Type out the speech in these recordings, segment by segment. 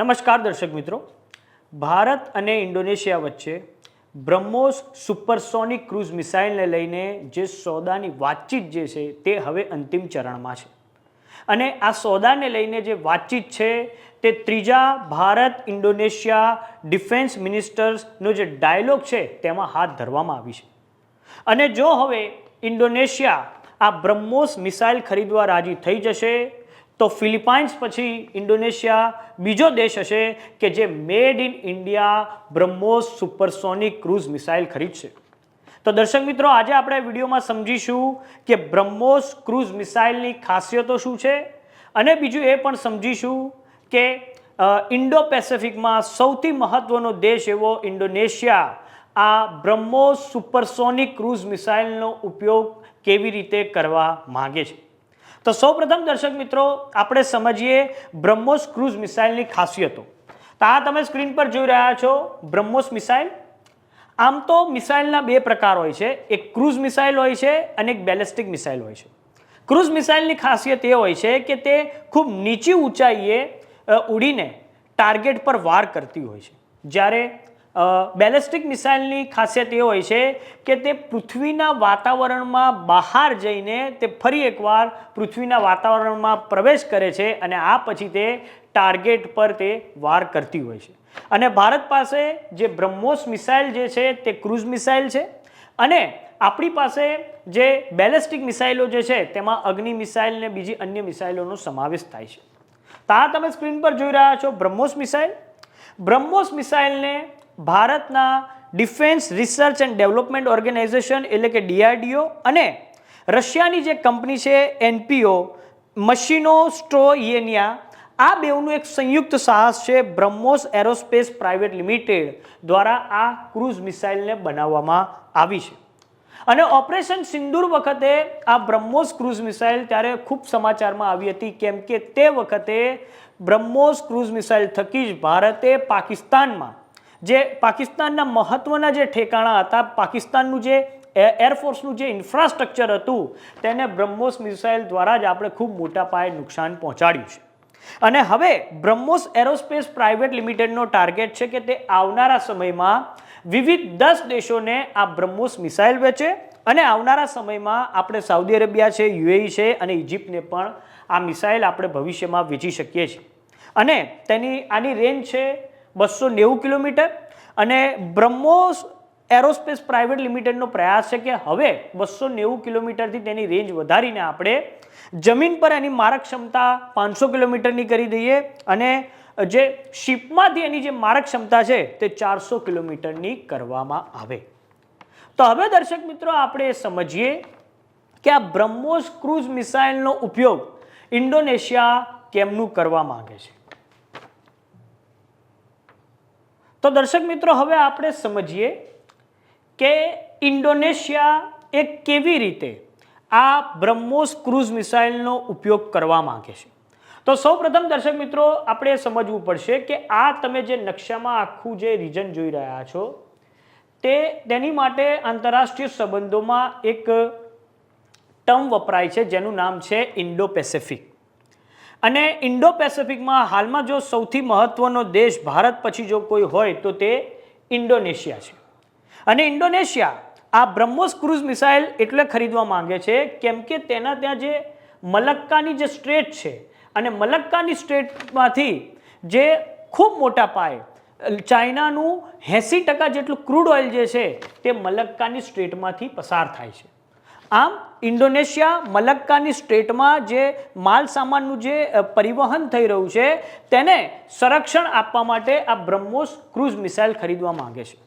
નમસ્કાર દર્શક મિત્રો. ભારત અને ઇન્ડોનેશિયા વચ્ચે બ્રહ્મોસ સુપરસોનિક ક્રૂઝ મિસાઇલને લઈને જે સોદાની વાતચીત જે છે તે હવે અંતિમ ચરણમાં છે. અને આ સોદાને લઈને જે વાતચીત છે તે ત્રીજા ભારત ઇન્ડોનેશિયા ડિફેન્સ મિનિસ્ટર્સનો જે ડાયલોગ છે તેમાં હાથ ધરવામાં આવી છે. અને જો હવે ઇન્ડોનેશિયા આ બ્રહ્મોસ મિસાઇલ ખરીદવા રાજી થઈ જશે તો ફિલિપાઇન્સ પછી ઇન્ડોનેશિયા બીજો દેશ હશે કે જે made in India BrahMos supersonic cruise missile ખરીદશે. તો દર્શક મિત્રો, આજે આપણે વિડીયોમાં સમજીશું કે બ્રહ્મોસ ક્રૂઝ મિસાઇલની ખાસિયતો શું છે અને બીજું એ પણ સમજીશું કે ઇન્ડો પેસિફિકમાં સૌથી મહત્વનો દેશ એવો ઇન્ડોનેશિયા. આ બ્રહ્મોસ સુપરસોનિક ક્રૂઝ મિસાઇલનો ઉપયોગ કેવી રીતે કરવા માગે છે? તો સૌપ્રથમ દર્શક મિત્રો, આપણે સમજીએ બ્રહ્મોસ ક્રૂઝ મિસાઇલની ખાસિયતો. તો આ તમે સ્ક્રીન પર જોઈ રહ્યા છો, બ્રહ્મોસ મિસાઇલ. આમ તો મિસાઇલના બે પ્રકાર હોય છે, એક ક્રૂઝ મિસાઇલ હોય છે અને એક બેલેસ્ટિક મિસાઇલ હોય છે. ક્રુઝ મિસાઇલની ખાસિયત એ હોય છે કે તે ખૂબ નીચી ઊંચાઈએ ઉડીને ટાર્ગેટ પર વાર કરતી હોય છે. જ્યારે બેલેસ્ટિક મિસાઇલની ખાસિયત એ હોય છે કે તે પૃથ્વીના વાતાવરણમાં બહાર જઈને તે ફરી એકવાર પૃથ્વીના વાતાવરણમાં પ્રવેશ કરે છે અને આ પછી તે ટાર્ગેટ પર તે વાર કરતી હોય છે. અને ભારત પાસે જે બ્રહ્મોસ મિસાઇલ જે છે તે ક્રૂઝ મિસાઇલ છે અને આપણી પાસે જે બેલેસ્ટિક મિસાઇલો જે છે તેમાં અગ્નિ મિસાઇલ ને બીજી અન્ય મિસાઇલોનો સમાવેશ થાય છે. તો આ તમે સ્ક્રીન પર જોઈ રહ્યા છો બ્રહ્મોસ મિસાઇલ. બ્રહ્મોસ મિસાઇલને ભારતના defence research and development organisation એટલે કે ડીઆરડીઓ અને રશિયાની જે કંપની છે, એનપીઓ, મશીનો સ્ટ્રોયેનિયા આ બેવનું એક સંયુક્ત સાહસ છે બ્રહ્મોસ એરોસ્પેસ પ્રાઇવેટ લિમિટેડ દ્વારા આ ક્રૂઝ મિસાઇલને બનાવવામાં આવી છે. અને ઓપરેશન સિંદૂર વખતે આ બ્રહ્મોસ ક્રૂઝ મિસાઇલ ત્યારે ખૂબ સમાચારમાં આવી હતી, કેમ કે તે વખતે બ્રહ્મોસ ક્રૂઝ મિસાઇલ થકી જ ભારતે પાકિસ્તાનમાં જે પાકિસ્તાનના મહત્ત્વના જે ઠેકાણા હતા, પાકિસ્તાનનું જે એરફોર્સનું જે ઇન્ફ્રાસ્ટ્રક્ચર હતું, તેને બ્રહ્મોસ મિસાઇલ દ્વારા જ આપણે ખૂબ મોટા પાયે નુકસાન પહોંચાડ્યું છે. અને હવે બ્રહ્મોસ એરોસ્પેસ પ્રાઇવેટ લિમિટેડનો ટાર્ગેટ છે કે તે આવનારા સમયમાં વિવિધ દસ દેશોને આ બ્રહ્મોસ મિસાઇલ વેચે અને આવનારા સમયમાં આપણે સાઉદી અરેબિયા છે, યુએઈ છે અને ઇજિપ્તને પણ આ મિસાઇલ આપણે ભવિષ્યમાં વેચી શકીએ છીએ. અને તેની આની રેન્જ છે બસો નેવું કિલોમીટર અને બ્રહ્મોસ એરોસ્પેસ પ્રાઇવેટ લિમિટેડનો પ્રયાસ છે કે હવે બસો નેવું કિલોમીટરથી તેની રેન્જ વધારીને આપણે જમીન પર એની મારક ક્ષમતા પાંચસો કિલોમીટરની કરી દઈએ અને જે શિપમાંથી એની જે મારક ક્ષમતા છે તે ચારસો કિલોમીટરની કરવામાં આવે. તો હવે દર્શક મિત્રો આપણે સમજીએ કે આ બ્રહ્મોસ ક્રૂઝ મિસાઇલનો ઉપયોગ ઇન્ડોનેશિયા કેમનું કરવા માગે છે? તો દર્શક મિત્રો, હવે આપણે સમજીએ કે ઇન્ડોનેશિયા એ કેવી રીતે આ બ્રહ્મોસ ક્રૂઝ મિસાઇલનો ઉપયોગ કરવા માંગે છે. તો સૌપ્રથમ દર્શક મિત્રો, આપણે સમજવું પડશે કે આ તમે જે નકશામાં આખું જે રિજન જોઈ રહ્યા છો, તે તેની માટે આંતરરાષ્ટ્રીય સંબંધોમાં એક ટર્મ વપરાય છે, જેનું નામ છે ઇન્ડો પેસિફિક અને ઇન્ડો પેસિફિકમાં હાલમાં જો સૌથી મહત્વનો દેશ ભારત પછી જો કોઈ હોય તો તે ઇન્ડોનેશિયા છે. અને ઇન્ડોનેશિયા આ બ્રહ્મોસ ક્રુઝ મિસાઇલ એટલે ખરીદવા માંગે છે, કેમ કે તેના ત્યાં જે મલક્કાની જે સ્ટ્રેટ છે, અને મલક્કાની સ્ટ્રેટમાંથી જે ખૂબ મોટા પાયે ચાઇનાનું એંસી ટકા જેટલું ક્રૂડ ઓઇલ જે છે તે મલક્કાની સ્ટ્રેટમાંથી પસાર થાય છે. આમ, ઇન્ડોનેશિયા મલક્કાની સ્ટેટમાં જે માલ સામાનનું જે પરિવહન થઈ રહ્યું છે, તેને સંરક્ષણ આપવા માટે આ બ્રહ્મોસ ક્રૂઝ મિસાઇલ ખરીદવા માંગે છે.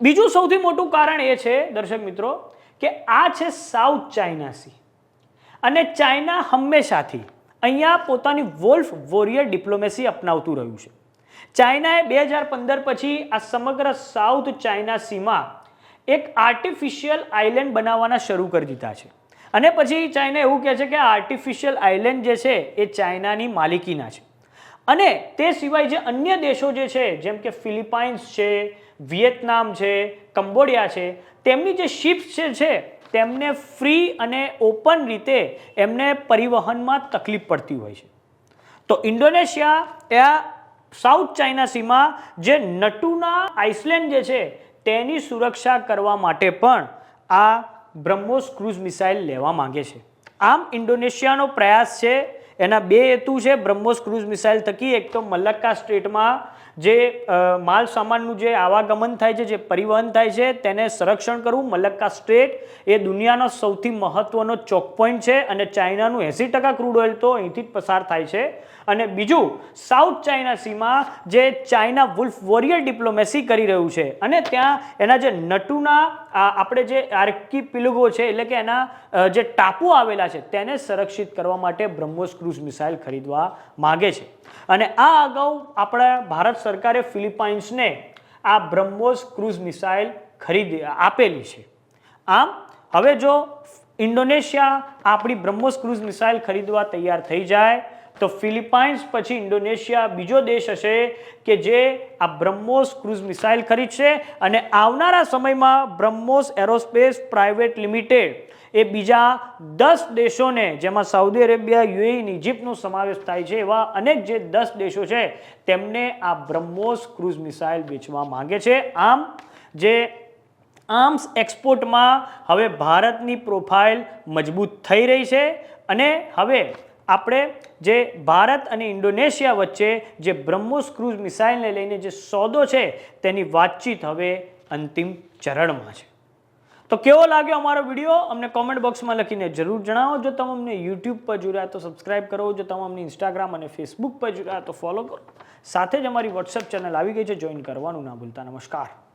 બીજું સૌથી મોટું કારણ એ છે, દર્શક મિત્રો, કે આ છે સાઉથ ચાઇના સી. અને ચાઇના હંમેશાથી અહીંયા પોતાની વોલ્ફ વોરિયર ડિપ્લોમેસી અપનાવતું રહ્યું છે. ચાઇનાએ બે હજાર પંદર પછી આ સમગ્ર સાઉથ ચાઇના સીમાં એક આર્ટિફિશિયલ આઇલેન્ડ બનાવવાના શરૂ કરી દીધા છે. અને પછી ચાઇના એવું કહે છે કે આર્ટિફિશિયલ આઇલેન્ડ જે છે એ ચાઇનાની માલિકીના છે. અને તે સિવાય જે અન્ય દેશો જે છે, જેમ કે ફિલિપાઇન્સ છે, વિયેતનામ છે, કંબોડિયા છે, તેમની જે શિપ્સ જે છે, તેમને ફ્રી અને ઓપન રીતે એમને પરિવહનમાં તકલીફ પડતી હોય છે. તો ઇન્ડોનેશિયા એ સાઉથ ચાઇના સીમાં જે નટુના આઇસલેન્ડ જે છે તેની સુરક્ષા કરવા માટે પણ આ બ્રહ્મોસ ક્રુઝ મિસાઇલ લેવા માંગે છે. આમ ઇન્ડોનેશિયાનો પ્રયાસ છે, એના બે હેતુ છે, બ્રહ્મોસ ક્રુઝ મિસાઇલ થકી, એક તો મલક્કા સ્ટેટમાં જે માલ સામાનનું જે આવાગમન થાય છે, જે પરિવહન થાય છે, તેને સંરક્ષણ કરવું મલક્કા સ્ટેટ એ દુનિયાનો સૌથી મહત્વનો ચોક પોઈન્ટ છે અને ચાઇનાનું એંસી ટકા ક્રૂડ ઓઇલ તો અહીંથી જ પસાર થાય છે. અને બીજું સાઉથ ચાઇના સીમાં જે ચાઇના વુલ્ફ વોરિયર ડિપ્લોમેસી કરી રહ્યું છે અને ત્યાં એના જે નટુના આપણે જે આર્કી પિલુગો છે, એટલે કે એના જે ટાપુ આવેલા છે, તેને સંરક્ષિત કરવા માટે બ્રહ્મોસ ક્રુઝ મિસાઇલ ખરીદવા માગે છે. અને આ અગાઉ આપણા ભારત સરકારે ફિલિપાઇન્સને આ બ્રહ્મોસ ક્રુઝ મિસાઇલ ખરીદી, આપેલી છે. આમ, હવે જો ઇન્ડોનેશિયા આપણી બ્રહ્મોસ ક્રુઝ મિસાઇલ ખરીદવા તૈયાર થઈ જાય તો ફિલિપાઇન્સ પછી ઇન્ડોનેશિયા બીજો દેશ હશે કે જે આ બ્રહ્મોસ ક્રૂઝ મિસાઇલ ખરીદશે અને આવનારા સમયમાં બ્રહ્મોસ એરોસ્પેસ પ્રાઇવેટ લિમિટેડ એ બીજા દસ દેશોને, જેમાં સાઉદી અરેબિયા, યુએઈ ઇજિપ્તનો સમાવેશ થાય છે, એવા અનેક જે દસ દેશો છે, તેમને આ બ્રહ્મોસ ક્રુઝ મિસાઇલ વેચવા માંગે છે. આમ, જે આર્મ્સ એક્સપોર્ટમાં હવે ભારતની પ્રોફાઇલ મજબૂત થઈ રહી છે અને હવે આપણે જે ભારત અને ઇન્ડોનેશિયા વચ્ચે જે બ્રહ્મોસ ક્રૂઝ મિસાઇલને લઈને જે સોદો છે, તેની વાતચીત હવે અંતિમ ચરણમાં છે. તો કેવો લાગ્યો અમારો વીડિયો? અમને કોમેન્ટ બોક્સમાં લખીને જરૂર જણાવો. જો તમે અમને યુટ્યુબ પર જોડ્યા તો સબસ્ક્રાઇબ કરો. જો તમે અમને ઇન્સ્ટાગ્રામ અને ફેસબુક પર જોડ્યા તો ફોલો કરો. સાથે જ અમારી વોટ્સએપ ચેનલ આવી ગઈ છે. જોઈન કરવાનું ના ભૂલતા. નમસ્કાર.